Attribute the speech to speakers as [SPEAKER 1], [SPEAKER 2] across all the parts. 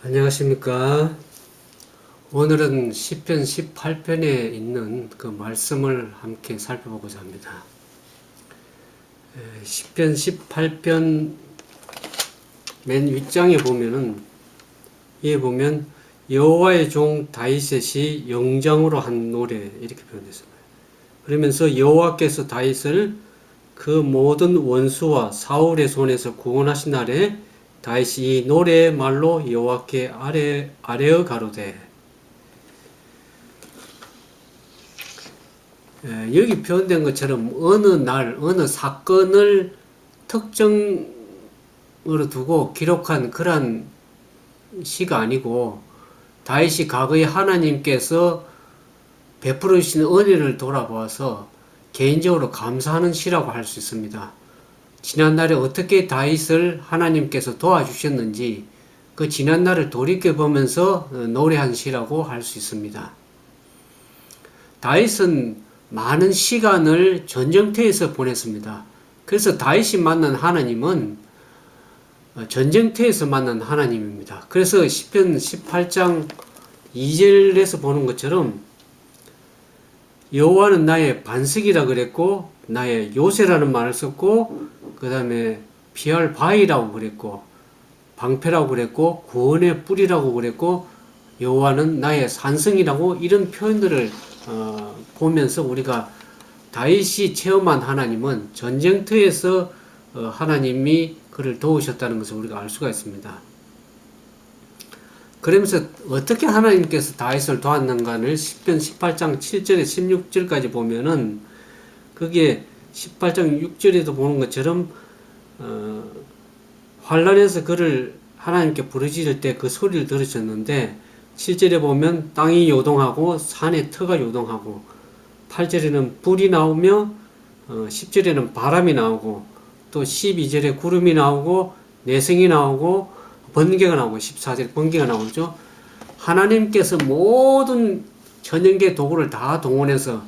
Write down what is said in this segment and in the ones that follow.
[SPEAKER 1] 안녕하십니까. 오늘은 10편 18편에 있는 그 말씀을 함께 살펴보고자 합니다. 에, 10편 18편 맨 윗장에 보면은 이에 보면 여호와의 종 다윗이 영장으로 한 노래 이렇게 표현했습니다. 그러면서 여호와께서 다윗을 그 모든 원수와 사울의 손에서 구원하신 날에 다윗이 이 노래의 말로 여호와께 아래 아래어 가로되 에, 여기 표현된 것처럼 어느 날 어느 사건을 특정으로 두고 기록한 그러한 시가 아니고 다윗이 과거에 하나님께서 베풀어 주신 은혜를 돌아보아서 개인적으로 감사하는 시라고 할 수 있습니다. 지난날에 어떻게 다윗을 하나님께서 도와주셨는지 그 지난날을 돌이켜 보면서 노래한 시라고 할 수 있습니다. 다윗은 많은 시간을 전쟁터에서 보냈습니다. 그래서 다윗이 만난 하나님은 전쟁터에서 만난 하나님입니다. 그래서 10편 18장 2절에서 보는 것처럼 여호와는 나의 반석이라 그랬고 나의 요새라는 말을 썼고 그 다음에 피할 바위라고 그랬고 방패라고 그랬고 구원의 뿌리라고 그랬고 여호와는 나의 산성이라고 이런 표현들을 어, 보면서 우리가 다윗이 체험한 하나님은 전쟁터에서 어, 하나님이 그를 도우셨다는 것을 우리가 알 수가 있습니다. 그러면서 어떻게 하나님께서 다윗을 도왔는가를 10편 18장 7절에 16절까지 보면은 그게 18장 6절에도 보는 것처럼 어, 환란에서 그를 하나님께 부르짖을 때 그 소리를 들으셨는데 7절에 보면 땅이 요동하고 산의 터가 요동하고 8절에는 불이 나오며 어, 10절에는 바람이 나오고 또 12절에 구름이 나오고 내성이 나오고 번개가 나오고 14절 번개가 나오죠. 하나님께서 모든 전형계 도구를 다 동원해서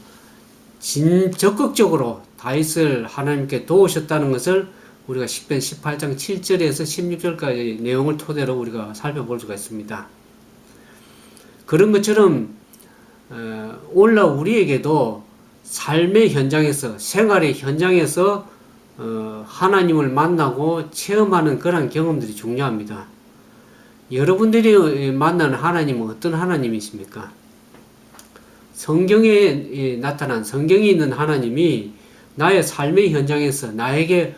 [SPEAKER 1] 진 적극적으로 다윗을 하나님께 도우셨다는 것을 우리가 10편 18장 7절에서 16절까지 내용을 토대로 우리가 살펴볼 수가 있습니다. 그런 것처럼 어, 올라 우리에게도 삶의 현장에서 생활의 현장에서 어, 하나님을 만나고 체험하는 그런 경험들이 중요합니다. 여러분들이 만나는 하나님은 어떤 하나님이십니까? 성경에 나타난 성경에 있는 하나님이 나의 삶의 현장에서 나에게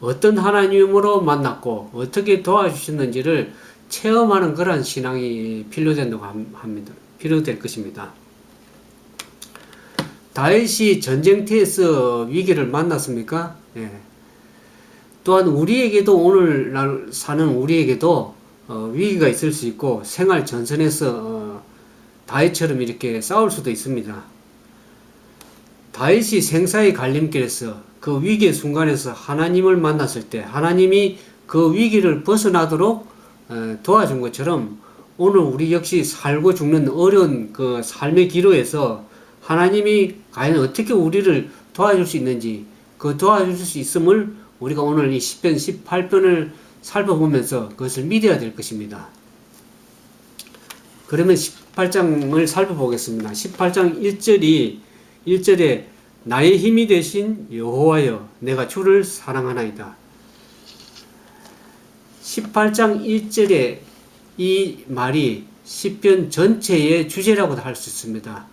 [SPEAKER 1] 어떤 하나님으로 만났고 어떻게 도와주셨는지를 체험하는 그런 신앙이 필요된다고 합니다. 필요될 것입니다. 다윗이 전쟁터에서 위기를 만났습니까? 예. 또한 우리에게도 오늘날 사는 우리에게도 어, 위기가 있을 수 있고 생활 전선에서 어, 다윗처럼 이렇게 싸울 수도 있습니다. 다윗이 생사의 갈림길에서 그 위기의 순간에서 하나님을 만났을 때 하나님이 그 위기를 벗어나도록 어, 도와준 것처럼 오늘 우리 역시 살고 죽는 어려운 그 삶의 기로에서 하나님이 과연 어떻게 우리를 도와줄 수 있는지 그 도와줄 수 있음을 우리가 오늘 이 10편 18편을 살펴보면서 그것을 믿어야 될 것입니다. 그러면 18장을 살펴보겠습니다. 18장 1절이 1절에 나의 힘이 되신 여호와여 내가 주를 사랑하나이다. 18장 1절에 이 말이 10편 전체의 주제라고도 할 수 있습니다.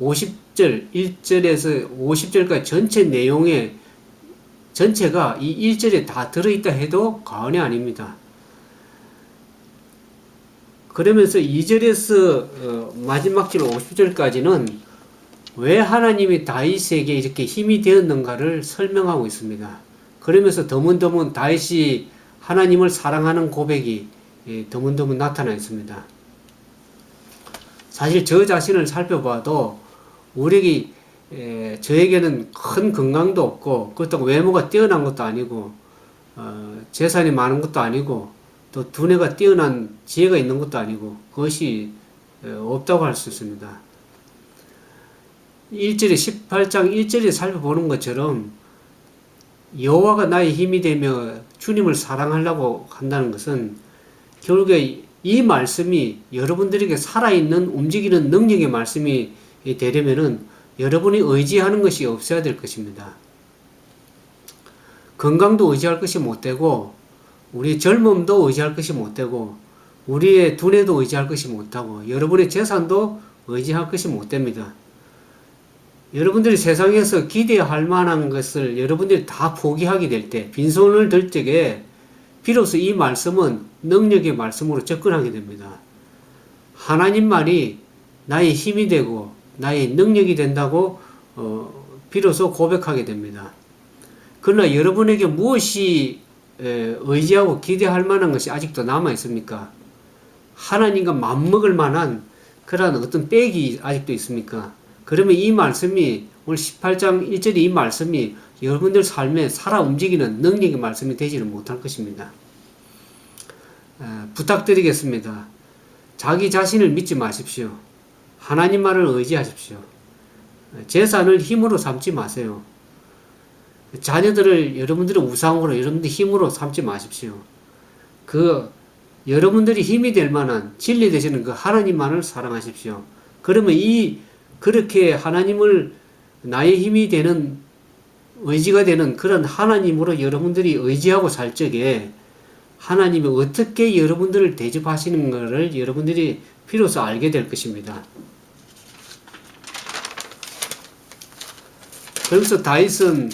[SPEAKER 1] 50절, 1절에서 50절까지 전체 내용에 전체가 이 1절에 다 들어있다 해도 과언이 아닙니다. 그러면서 2절에서 어, 마지막 절 50절까지는 왜 하나님이 다윗에게 이렇게 힘이 되었는가를 설명하고 있습니다. 그러면서 드문드문 다윗이 하나님을 사랑하는 고백이 예, 드문드문 나타나 있습니다. 사실 저 자신을 살펴봐도 우리 에, 저에게는 큰 건강도 없고 그렇다고 외모가 뛰어난 것도 아니고 어, 재산이 많은 것도 아니고 또 두뇌가 뛰어난 지혜가 있는 것도 아니고 그것이 에, 없다고 할 수 있습니다. 1절에 18장 1절에 살펴보는 것처럼 여호와가 나의 힘이 되며 주님을 사랑하려고 한다는 것은 결국에 이 말씀이 여러분들에게 살아있는 움직이는 능력의 말씀이 되려면은 여러분이 의지하는 것이 없어야 될 것입니다. 건강도 의지할 것이 못 되고 우리 젊음도 의지할 것이 못 되고 우리의 두뇌도 의지할 것이 못하고 여러분의 재산도 의지할 것이 못 됩니다. 여러분들이 세상에서 기대할 만한 것을 여러분들이 다 포기하게 될 때, 빈손을 들 적에 비로소 이 말씀은 능력의 말씀으로 접근하게 됩니다. 하나님만이 나의 힘이 되고 나의 능력이 된다고 어, 비로소 고백하게 됩니다. 그러나 여러분에게 무엇이 에, 의지하고 기대할 만한 것이 아직도 남아 있습니까? 하나님과 맞먹을 만한 그러한 어떤 백이 아직도 있습니까? 그러면 이 말씀이 오늘 18장 1절의 이 말씀이 여러분들 삶에 살아 움직이는 능력의 말씀이 되지는 못할 것입니다. 에, 부탁드리겠습니다. 자기 자신을 믿지 마십시오. 하나님만을 의지하십시오. 재산을 힘으로 삼지 마세요. 자녀들을 여러분들의 우상으로 여러분들 힘으로 삼지 마십시오. 그 여러분들이 힘이 될 만한 진리 되시는 그 하나님만을 사랑하십시오. 그러면 이 그렇게 하나님을 나의 힘이 되는 의지가 되는 그런 하나님으로 여러분들이 의지하고 살 적에 하나님이 어떻게 여러분들을 대접하시는 것을 여러분들이 비로소 알게 될 것입니다. 그래서 다윗은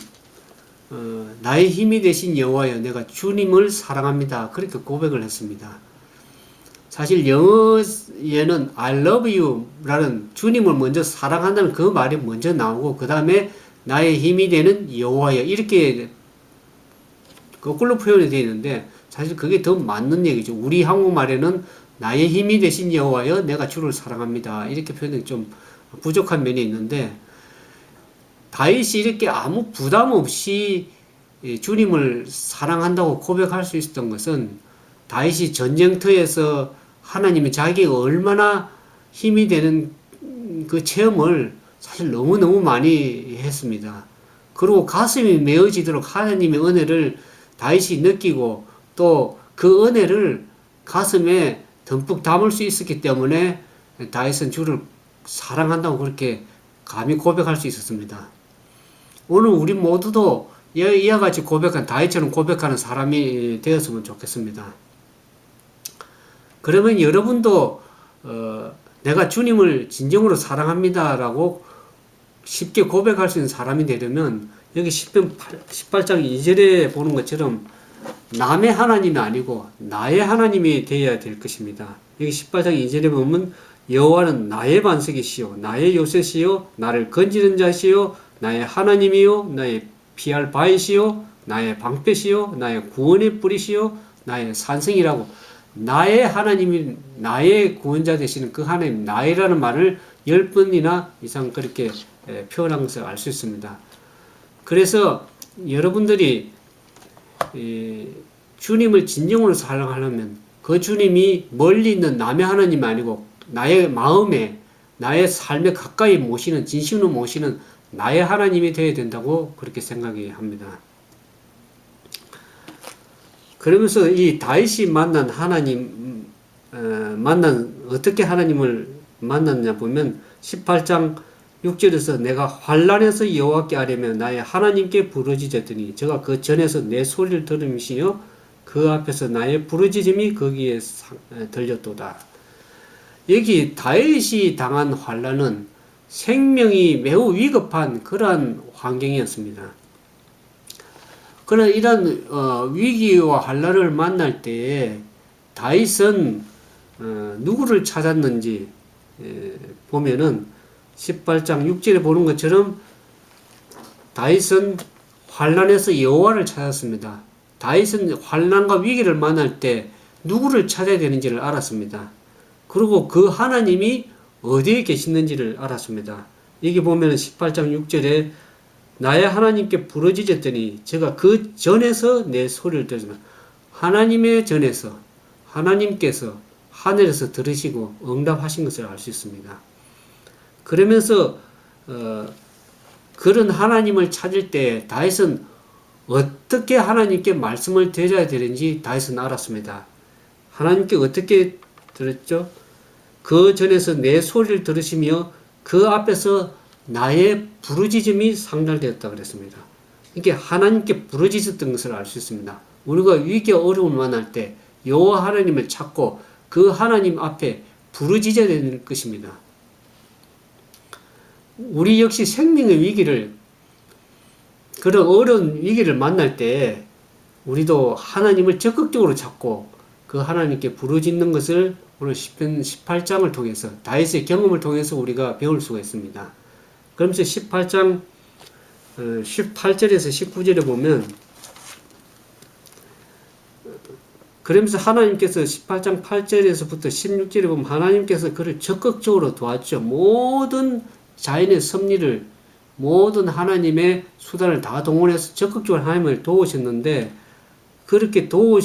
[SPEAKER 1] 어, 나의 힘이 되신 여호와여 내가 주님을 사랑합니다. 그렇게 고백을 했습니다. 사실 영어에는 I love you라는 주님을 먼저 사랑한다는 그 말이 먼저 나오고 그 다음에 나의 힘이 되는 여호와여 이렇게 거꾸로 표현이 되어 있는데 사실 그게 더 맞는 얘기죠. 우리 한국말에는 나의 힘이 되신 여호와여 내가 주를 사랑합니다. 이렇게 표현이 좀 부족한 면이 있는데 다윗이 이렇게 아무 부담 없이 주님을 사랑한다고 고백할 수 있었던 것은 다윗이 전쟁터에서 하나님이 자기가 얼마나 힘이 되는 그 체험을 사실 너무너무 많이 했습니다. 그리고 가슴이 메어지도록 하나님의 은혜를 다윗이 느끼고 또 그 은혜를 가슴에 듬뿍 담을 수 있었기 때문에 다윗은 주를 사랑한다고 그렇게 감히 고백할 수 있었습니다. 오늘 우리 모두도 이와 같이 고백한 다윗처럼 고백하는 사람이 되었으면 좋겠습니다. 그러면 여러분도 어, 내가 주님을 진정으로 사랑합니다라고 쉽게 고백할 수 있는 사람이 되려면 여기 10편 18장 2절에 보는 것처럼 남의 하나님이 아니고 나의 하나님이 되어야 될 것입니다. 여기 18장 2절에 보면 여호와는 나의 반석이시요 나의 요새시요 나를 건지는 자시요 나의 하나님이요 나의 피할 바이시요 나의 방패시요 나의 구원의 뿌리시요 나의 산성이라고 나의 하나님이 나의 구원자 되시는 그 하나님 나의라는 말을 열 번이나 이상 그렇게 표현한 것을 알 수 있습니다. 그래서 여러분들이 주님을 진정으로 사랑하려면 그 주님이 멀리 있는 남의 하나님이 아니고 나의 마음에 나의 삶에 가까이 모시는 진심으로 모시는 나의 하나님이 되어야 된다고 그렇게 생각이 합니다. 그러면서 이 다윗이 만난 하나님 어, 만난 어떻게 하나님을 만났냐 보면 18장 6절에서 내가 환란에서 여호와께 아뢰며 나의 하나님께 부르짖었더니 저가 그 전에서 내 소리를 들으시며 그 앞에서 나의 부르짖음이 거기에 들렸도다. 여기 다윗이 당한 환란은 생명이 매우 위급한 그러한 환경이었습니다. 그러나 이런 어, 위기와 환란을 만날 때 다윗은 어, 누구를 찾았는지 에, 보면은 18장 6절에 보는 것처럼 다윗은 환란에서 여호와를 찾았습니다. 다윗은 환란과 위기를 만날 때 누구를 찾아야 되는지를 알았습니다. 그리고 그 하나님이 어디에 계시는지를 알았습니다. 여기 보면 18장 6절에 나의 하나님께 부르짖었더니 제가 그 전에서 내 소리를 들으면 하나님의 전에서 하나님께서 하늘에서 들으시고 응답하신 것을 알 수 있습니다. 그러면서 어, 그런 하나님을 찾을 때 다윗은 어떻게 하나님께 말씀을 드려야 되는지 다윗은 알았습니다. 하나님께 어떻게 들었죠? 그 전에서 내 소리를 들으시며 그 앞에서 나의 부르짖음이 상달되었다 그랬습니다. 이게 하나님께 부르짖었던 것을 알 수 있습니다. 우리가 위기 어려움을 만날 때 여호와 하나님을 찾고 그 하나님 앞에 부르짖어야 되는 것입니다. 우리 역시 생명의 위기를 그런 어려운 위기를 만날 때 우리도 하나님을 적극적으로 찾고 그 하나님께 부르짖는 것을 오늘 시편 18장을 통해서 다윗의 경험을 통해서 우리가 배울 수가 있습니다. 그러면서 18장 18절에서 19절에 보면 그러면서 하나님께서 18장 8절에서부터 16절에 보면 하나님께서 그를 적극적으로 도왔죠. 모든 자연의 섭리를 모든 하나님의 수단을 다 동원해서 적극적으로 하나님을 도우셨는데 그렇게 도우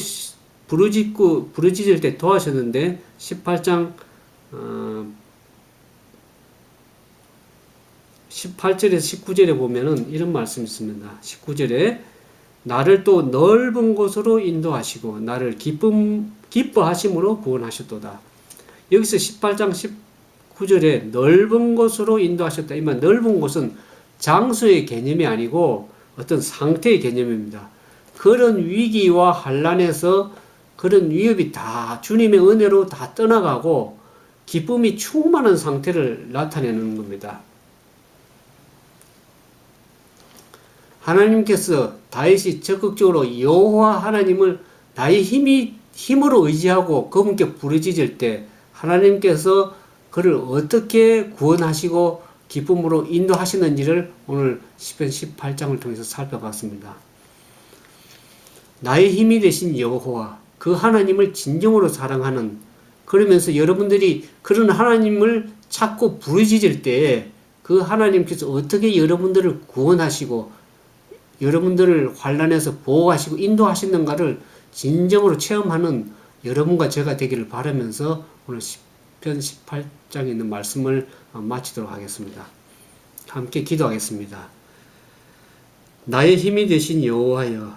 [SPEAKER 1] 부르짖고 부르짖을 때 도와셨는데 18장 어, 18절에서 19절에 보면은 이런 말씀이 있습니다. 19절에 나를 또 넓은 곳으로 인도하시고 나를 기쁨 기뻐하심으로 구원하셨도다. 여기서 18장 19절에 넓은 곳으로 인도하셨다. 이만 넓은 곳은 장소의 개념이 아니고 어떤 상태의 개념입니다. 그런 위기와 환란에서 그런 위협이 다 주님의 은혜로 다 떠나가고 기쁨이 충만한 상태를 나타내는 겁니다. 하나님께서 다윗이 적극적으로 여호와 하나님을 나의 힘이 힘으로 의지하고 그분께 부르짖을 때 하나님께서 그를 어떻게 구원하시고 기쁨으로 인도하시는지를 오늘 10편 18장을 통해서 살펴봤습니다. 나의 힘이 되신 여호와 그 하나님을 진정으로 사랑하는 그러면서 여러분들이 그런 하나님을 찾고 부르짖을 때 그 하나님께서 어떻게 여러분들을 구원하시고 여러분들을 환란에서 보호하시고 인도하시는가를 진정으로 체험하는 여러분과 제가 되기를 바라면서 오늘 10편 18장에 있는 말씀을 마치도록 하겠습니다. 함께 기도하겠습니다. 나의 힘이 되신 여호와여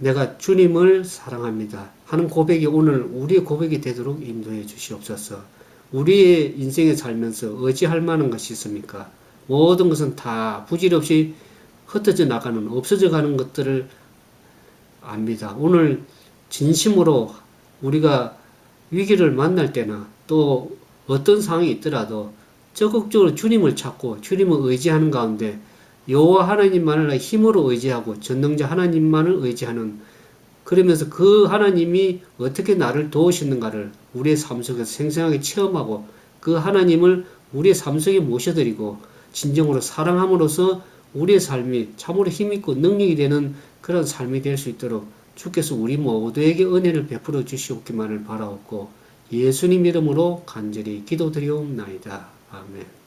[SPEAKER 1] 내가 주님을 사랑합니다. 하는 고백이 오늘 우리의 고백이 되도록 인도해 주시옵소서. 우리의 인생에 살면서 의지할 만한 것이 있습니까? 모든 것은 다 부질없이 흩어져 나가는 없어져 가는 것들을 압니다. 오늘 진심으로 우리가 위기를 만날 때나 또 어떤 상황이 있더라도 적극적으로 주님을 찾고 주님을 의지하는 가운데 여호와 하나님만을 힘으로 의지하고 전능자 하나님만을 의지하는 그러면서 그 하나님이 어떻게 나를 도우시는가를 우리의 삶 속에서 생생하게 체험하고 그 하나님을 우리의 삶 속에 모셔드리고 진정으로 사랑함으로써 우리의 삶이 참으로 힘있고 능력이 되는 그런 삶이 될 수 있도록 주께서 우리 모두에게 은혜를 베풀어 주시옵기만을 바라옵고 예수님 이름으로 간절히 기도드리옵나이다. 아멘.